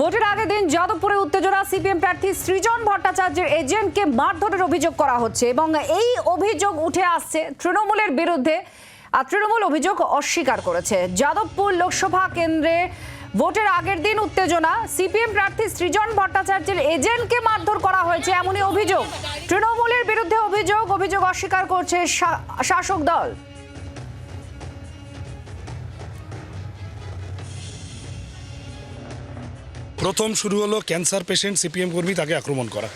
ভোটের আগের দিন যাদবপুরে উত্তেজনা, সিপিএম প্রার্থী সৃজন ভট্টাচার্যের এজেন্টকে মারধরের অভিযোগ করা হচ্ছে এবং এই অভিযোগ উঠে আসছে তৃণমূলের বিরুদ্ধে। আর তৃণমূল অভিযোগ অস্বীকার করেছে। যাদবপুর লোকসভা কেন্দ্রে ভোটের আগের দিন উত্তেজনা, সিপিএম প্রার্থী সৃজন ভট্টাচার্যের এজেন্টকে মারধর করা হয়েছে এমনই অভিযোগ। তৃণমূলের বিরুদ্ধে অভিযোগ অভিযোগ অস্বীকার করছে শাসক দল। প্রথম শুরু হলো ক্যান্সার পেশেন্ট সিপিএম কর্মী তাকে আক্রমণ করা।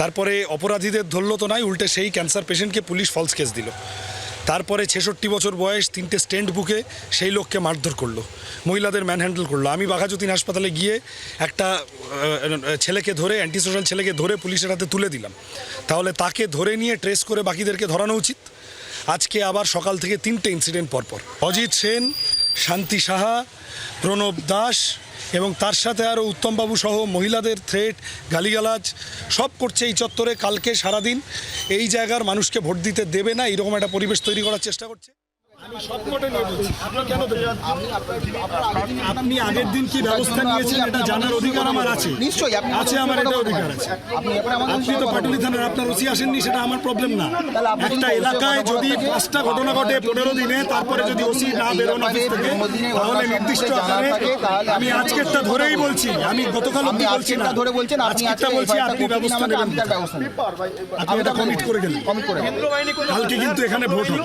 তারপরে অপরাধীদের ধরল তো নাই, উল্টে সেই ক্যান্সার পেশেন্টকে পুলিশ ফলস কেস দিল। তারপরে ছেষট্টি বছর বয়স, তিনটে স্টেন্ট বুকে সেই লোককে মারধর করল, মহিলাদের ম্যান হ্যান্ডেল করল। আমি বাঘাযতীন হাসপাতালে গিয়ে একটা ছেলেকে ধরে অ্যান্টি সোশ্যাল ছেলেকে ধরে পুলিশের হাতে তুলে দিলাম। তাহলে তাকে ধরে নিয়ে ট্রেস করে বাকিদেরকে ধরানো উচিত। আজকে আবার সকাল থেকে তিনটে ইনসিডেন্ট পরপর। অজিত সেন, শান্তি সাহা, প্রণব দাস এবং তার সাথে আরও উত্তমবাবু সহ মহিলাদের থ্রেট, গালিগালাজ, সব করছে এই চত্বরে। কালকে সারাদিন এই জায়গার মানুষকে ভোট দিতে দেবে না এরকম একটা পরিবেশ তৈরি করার চেষ্টা করছে। আমি সব মোটে নিয়ে বলছি। আপনি আগের দিন কি ব্যবস্থা নিয়েছেন? এটা জানার অধিকার আমার আছে। নিশ্চয়ই, আছে আমার এটা অধিকার আছে। আপনি তো পাটুলি থানার আপনার ওসি আসেননি সেটা আমার প্রবলেম না। একটা এলাকায় যদি পাঁচটা ঘটনা ঘটে পনেরো দিনে তারপরে যদি ওসি না বেরোন অফিস থেকে তাহলে নির্দিষ্ট আকারে আমি আজকেরটা ধরেই বলছি। আমি গতকাল আপনি অব্দি বলছি না। ধরে বলছেন আজকেরটা বলছি আপনি ব্যবস্থা নেবেন। আপনি এটা কমিট করে গেলেন কমিট করে কালকে কিন্তু এখানে ভোট হবে।